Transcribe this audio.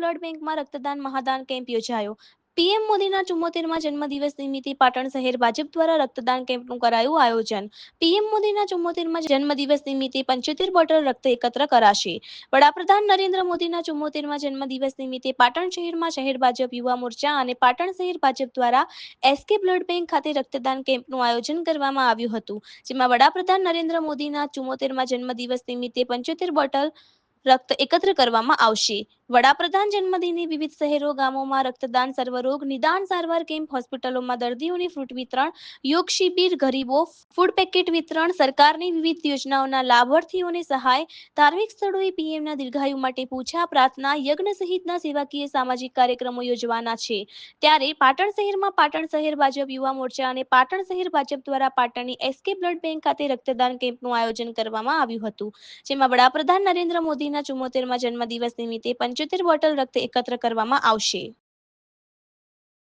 Blood બેંકમાં રક્તદાન મહાદાન camp યોજાયો. પીએમ મોદીના ચુમ્મોતેરમાં જન્મદિવસ નિમિત્તે પાટણ શહેર ભાજપ દ્વારા રક્તદાન કેમ્પનું કરાયું આયોજન. પીએમ મોદીના ચુમ્મોતેરમાં જન્મદિવસ નિમિત્તે પંચોતેર બોટલ રક્ત એકત્ર કરાશે. વડાપ્રધાન નરેન્દ્ર મોદીના ચુમ્મોતેરમાં જન્મદિવસ નિમિત્તે પાટણ શહેરમાં શહેર ભાજપ યુવા મોરચા અને પાટણ શહેર ભાજપ દ્વારા એસકે બ્લડ બેંક ખાતે રક્તદાન કેમ્પનું આયોજન કરવામાં આવ્યું હતું, જેમાં વડાપ્રધાન નરેન્દ્ર મોદીના ચુમ્મોતેરમાં જન્મદિવસ નિમિત્તે પંચોતેર બોટલ રક્ત એકત્ર કરવામાં આવશે. વડાપ્રધાન જન્મદિને વિવિધ શહેરો, ગામોમાં રક્તદાન, સર્વરોગ, નિદાન, સારવાર કેમ્પ, હોસ્પિટલોમાં દર્દીઓને ફ્રૂટ વિતરણ, યોગ શિબિર, ગરીબો ફૂડ પેકેટ વિતરણ, સરકારની વિવિધ યોજનાઓના લાભાર્થીઓને સહાય, ધાર્મિક સ્થળોએ પીએમના દીર્ઘાયુ માટે પૂછા પ્રાર્થના, યજ્ઞ સહિતના સેવાકીય સામાજિક કાર્યક્રમો યોજવાના છે. ત્યારે પાટણ શહેરમાં પાટણ શહેર ભાજપ યુવા મોરચા અને પાટણ શહેર ભાજપ દ્વારા પાટણની એસકે બ્લડ બેંક ખાતે રક્તદાન કેમ્પનું આયોજન કરવામાં આવ્યું હતું. જેમાં વડાપ્રધાન નરેન્દ્ર મોદીના ચુમ્મોતેરમાં જન્મદિવસ નિમિત્તે પંચોતેર બોટલ રક્ત એકત્ર કરવામાં આવશે.